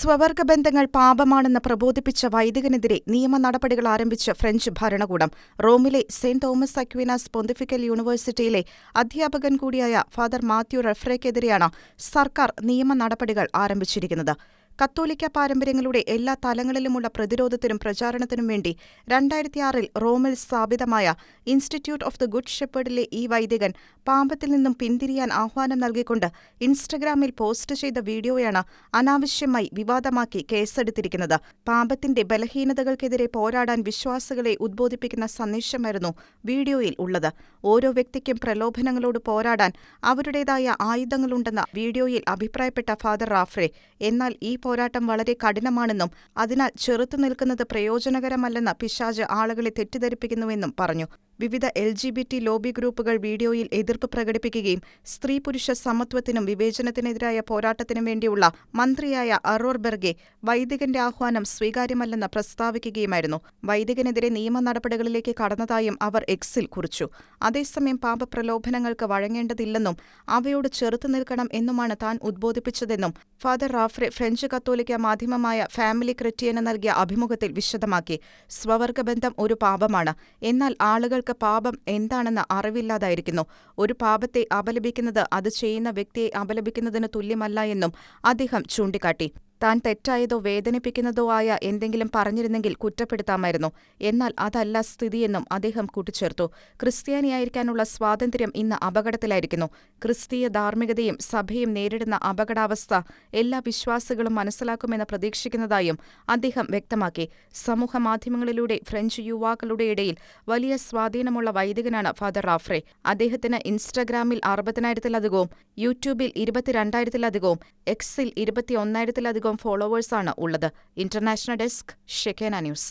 സ്വവർഗ ബന്ധങ്ങൾ പാപമാണെന്ന് പ്രബോധിപ്പിച്ച വൈദികനെതിരെ നിയമ നടപടികൾ ആരംഭിച്ച ഫ്രഞ്ച് ഭരണകൂടം. റോമിലെ സെന്റ് തോമസ് അക്വിനാസ് പൊന്തിഫിക്കൽ യൂണിവേഴ്സിറ്റിയിലെ അധ്യാപകൻ കൂടിയായ ഫാദർ മാത്യു റഫ്രയ്ക്കെതിരെയാണ് സർക്കാർ നിയമ നടപടികൾ ആരംഭിച്ചിരിക്കുന്നത്. കത്തോലിക്ക പാരമ്പര്യങ്ങളുടെ എല്ലാ തലങ്ങളിലുമുള്ള പ്രതിരോധത്തിനും പ്രചാരണത്തിനും വേണ്ടി രണ്ടായിരത്തിയാറിൽ റോമിൽ സ്ഥാപിതമായ ഇൻസ്റ്റിറ്റ്യൂട്ട് ഓഫ് ദി ഗുഡ് ഷെപ്പേർഡിലെ ഈ വൈദികൻ പാമ്പത്തിൽ നിന്നും പിന്തിരിയാൻ ആഹ്വാനം നൽകിക്കൊണ്ട് ഇൻസ്റ്റഗ്രാമിൽ പോസ്റ്റ് ചെയ്ത വീഡിയോയാണ് അനാവശ്യമായി വിവാദമാക്കി കേസെടുത്തിരിക്കുന്നത്. പാമ്പത്തിന്റെ ബലഹീനതകൾക്കെതിരെ പോരാടാൻ വിശ്വാസികളെ ഉദ്ബോധിപ്പിക്കുന്ന സന്ദേശമായിരുന്നു വീഡിയോയിൽ ഉള്ളത്. ഓരോ വ്യക്തിക്കും പ്രലോഭനങ്ങളോട് പോരാടാൻ അവരുടേതായ ആയുധങ്ങളുണ്ടെന്ന വീഡിയോയിൽ അഭിപ്രായപ്പെട്ട ഫാദർ റാഫ്രെ എന്നാൽ ഈ പോരാട്ടം വളരെ കഠിനമാണെന്നും അതിനാൽ ചെറുത്തുനിൽക്കുന്നത് പ്രയോജനകരമല്ലെന്ന പിശാജ് ആളുകളെ തെറ്റിദ്ധരിപ്പിക്കുന്നുവെന്നും പറഞ്ഞു വിവിധ L G B T lobby ഗ്രൂപ്പുകൾ വീഡിയോയിൽ എതിർപ്പ് പ്രകടിപ്പിക്കുകയും സ്ത്രീ പുരുഷ സമത്വത്തിനും വിവേചനത്തിനെതിരായ പോരാട്ടത്തിനും വേണ്ടിയുള്ള മന്ത്രിയായ അറോർ ബെർഗെ വൈദികന്റെ ആഹ്വാനം സ്വീകാര്യമല്ലെന്ന് പ്രസ്താവിക്കുകയുമായിരുന്നു. വൈദികനെതിരെ നിയമ നടപടികളിലേക്ക് കടന്നതായും അവർ എക്സിൽ കുറിച്ചു. അതേസമയം പാപപ്രലോഭനങ്ങൾക്ക് വഴങ്ങേണ്ടതില്ലെന്നും അവയോട് ചെറുത്തു നിൽക്കണം എന്നുമാണ് താൻ ഉദ്ബോധിപ്പിച്ചതെന്നും ഫാദർ റാഫ്രെ ഫ്രഞ്ച് കത്തോലിക്ക മാധ്യമമായ ഫാമിലി ക്രിറ്റിയന് നൽകിയ അഭിമുഖത്തിൽ വിശദമാക്കി. സ്വവർഗബന്ധം ഒരു പാപമാണ്. എന്നാൽ ആളുകൾക്ക് പാപം എന്താണെന്ന് അറിവില്ലാതായിരിക്കുന്നു. ഒരു പാപത്തെ അപലപിക്കുന്നത് അത് ചെയ്യുന്ന വ്യക്തിയെ അപലപിക്കുന്നതിന് തുല്യമല്ല എന്നും അദ്ദേഹം ചൂണ്ടിക്കാട്ടി. താൻ തെറ്റായതോ വേദനിപ്പിക്കുന്നതോ ആയ എന്തെങ്കിലും പറഞ്ഞിരുന്നെങ്കിൽ കുറ്റപ്പെടുത്താമായിരുന്നു. എന്നാൽ അതല്ല സ്ഥിതിയെന്നും അദ്ദേഹം കൂട്ടിച്ചേർത്തു. ക്രിസ്ത്യാനിയായിരിക്കാനുള്ള സ്വാതന്ത്ര്യം ഇന്ന് അപകടത്തിലായിരിക്കുന്നു. ക്രിസ്തീയ ധാർമ്മികതയും സഭയും നേരിടുന്ന അപകടാവസ്ഥ എല്ലാ വിശ്വാസികളും മനസ്സിലാക്കുമെന്ന് പ്രതീക്ഷിക്കുന്നതായും അദ്ദേഹം വ്യക്തമാക്കി. സമൂഹ മാധ്യമങ്ങളിലൂടെ ഫ്രഞ്ച് യുവാക്കളുടെ ഇടയിൽ വലിയ സ്വാധീനമുള്ള വൈദികനാണ് ഫാദർ റാഫ്രെ. അദ്ദേഹത്തിന് ഇൻസ്റ്റഗ്രാമിൽ അറുപതിനായിരത്തിലധികവും യൂട്യൂബിൽ ഇരുപത്തിരണ്ടായിരത്തിലധികവും എക്സിൽ ഇരുപത്തിയൊന്നായിരത്തിലധികവും ഫോളോവേഴ്സാണ് ഉള്ളത്. International desk Shekinah news.